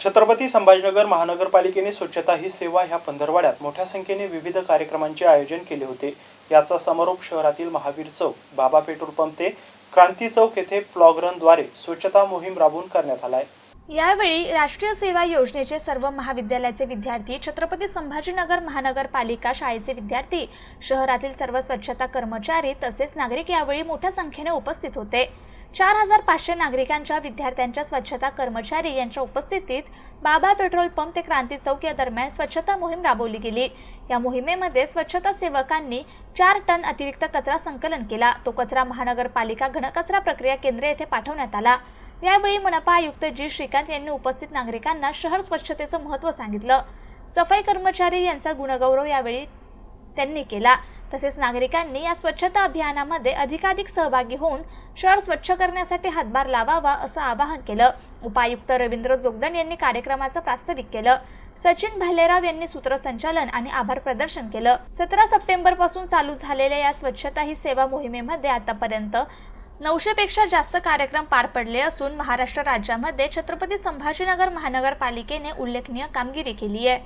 छत्रपती संभाजीनगर महानगरपालिकेने स्वच्छता ही सेवा ह्या पंधरवाड्यात मोठ्या संख्येने विविध कार्यक्रमांचे आयोजन केले होते. याचा समारोप शहरातील महावीर चौक बाबा पेट्रोल पंप ते क्रांती चौक येथे प्लॉग रनद्वारे स्वच्छता मोहीम राबवून करण्यात आलाय. यावेळी राष्ट्रीय सेवा योजनेचे सर्व महाविद्यालयाचे विद्यार्थी छत्रपती संभाजीनगर महानगरपालिका शाळेचे विद्यार्थी शहरातील सर्व स्वच्छता कर्मचारी तसेच नागरिक यावेळी मोठ्या संख्येने उपस्थित होते. चार हजार पाचशे नागरिकांच्या विद्यार्थ्यांच्या स्वच्छता कर्मचारी यांच्या उपस्थितीत बाबा पेट्रोल पंप ते क्रांती चौक या दरम्यान स्वच्छता मोहीम राबवली गेली. या मोहिमेमध्ये स्वच्छता सेवकांनी चार टन अतिरिक्त कचरा संकलन केला. तो कचरा महानगरपालिका घनकचरा प्रक्रिया केंद्र येथे पाठवण्यात आला. यावेळी मनपा आयुक्त जी. श्रीकांत यांनी उपस्थित नागरिकांना शहर स्वच्छतेचं महत्त्व सांगितलं. सफाई कर्मचारी यांचा गुणगौरव यावेळी त्यांनी केला. तसेच नागरिकांनी या स्वच्छता अभियानामध्ये अधिकाधिक सहभागी होऊन शहर स्वच्छ करण्यासाठी हातभार लावावा असं आवाहन केलं. उपायुक्त रवींद्र जोगदंड यांनी कार्यक्रमाचं प्रास्ताविक केलं. सचिन भालेराव यांनी सूत्रसंचालन आणि आभार प्रदर्शन केलं. सतरा सप्टेंबरपासून चालू झालेल्या या स्वच्छता ही सेवा मोहिमेमध्ये आतापर्यंत नऊशे पेक्षा जास्त कार्यक्रम पार पडले असून महाराष्ट्र राज्यामध्ये छत्रपती संभाजीनगर महानगरपालिकेने उल्लेखनीय कामगिरी केली आहे.